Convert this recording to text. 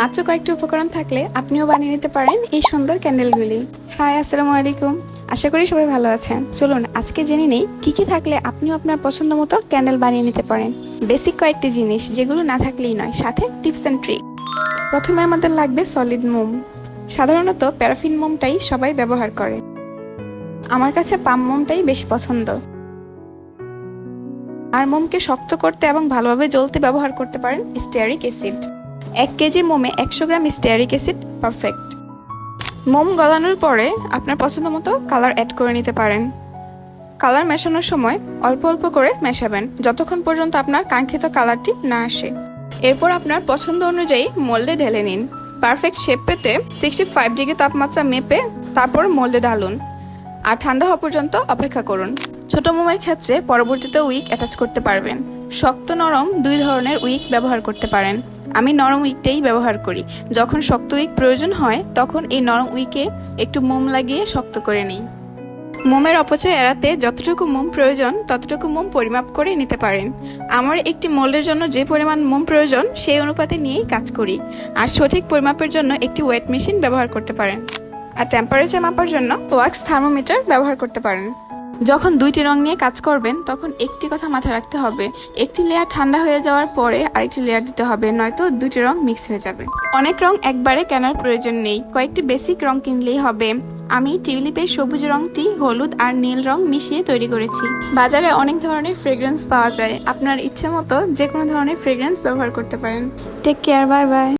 মাত্র কয়েকটি উপকরণ থাকলে আপনিও বানিয়ে নিতে পারেন এই সুন্দর ক্যান্ডেলগুলি। হাই, আসসালামু আলাইকুম। আশা করি সবাই ভালো আছেন। চলুন, আজকে জেনে নেই কি কি থাকলে আপনিও আপনার পছন্দ মতো ক্যান্ডেল বানিয়ে নিতে পারেন। বেসিক কয়েকটি জিনিস, যেগুলো না থাকলেই নয়, সাথে টিপস অ্যান্ড ট্রিক। প্রথমে আমাদের লাগবে সলিড মোম। সাধারণত প্যারাফিন মোমটাই সবাই ব্যবহার করে। আমার কাছে পাম মোমটাই বেশি পছন্দ। আর মোমকে শক্ত করতে এবং ভালোভাবে জ্বলতে ব্যবহার করতে পারেন স্টেয়ারিক অ্যাসিড। এক কেজি মোমে একশো গ্রাম স্টেয়ারিক অ্যাসিড পারফেক্ট মোম গলানোর পরে আপনার পছন্দ মতো কালার অ্যাড করে নিতে পারেন। কালার মেশানোর সময় অল্প অল্প করে মেশাবেন, যতক্ষণ পর্যন্ত আপনার কাঙ্ক্ষিত কালারটি না আসে। এরপর আপনার পছন্দ অনুযায়ী মোল্ডে ঢেলে নিন। পারফেক্ট শেপ পেতে সিক্সটি ফাইভ ডিগ্রি তাপমাত্রা মেপে তারপর মোল্ডে ঢালুন আর ঠান্ডা হওয়া পর্যন্ত অপেক্ষা করুন। ছোট মোমের ক্ষেত্রে পরবর্তীতে উইক অ্যাটাচ করতে পারবেন। শক্ত নরম দুই ধরনের উইক ব্যবহার করতে পারেন। আমি নরম উইকটাই ব্যবহার করি। যখন শক্ত উইক প্রয়োজন হয়, তখন এই নরম উইকে একটু মোম লাগিয়ে শক্ত করে নিই। মোমের অপচয় এড়াতে যতটুকু মোম প্রয়োজন, ততটুকু মোম পরিমাপ করে নিতে পারেন। আমার একটি মোল্ডের জন্য যে পরিমাণ মোম প্রয়োজন, সেই অনুপাতে নিয়েই কাজ করি। আর সঠিক পরিমাপের জন্য একটি ওয়েট মেশিন ব্যবহার করতে পারেন। আর টেম্পারেচার মাপার জন্য ওয়াক্স থার্মোমিটার ব্যবহার করতে পারেন। যখন দুইটি রং নিয়ে কাজ করবেন, তখন একটি কথা মাথায় রাখতে হবে। একটি লেয়ার ঠান্ডা হয়ে যাওয়ার পরে আরেকটি লেয়ার দিতে হবে, নয়তো দুটি রং মিক্স হয়ে যাবে। অনেক রং একবারে কেনার প্রয়োজন নেই। কয়েকটি বেসিক রং কিনলেই হবে। আমি টিউলিপের সবুজ রংটি হলুদ আর নীল রং মিশিয়ে তৈরি করেছি। বাজারে অনেক ধরনের ফ্রেগ্রেন্স পাওয়া যায়। আপনার ইচ্ছে মতো যে কোনো ধরনের ফ্রেগ্রেন্স ব্যবহার করতে পারেন। Take care bye bye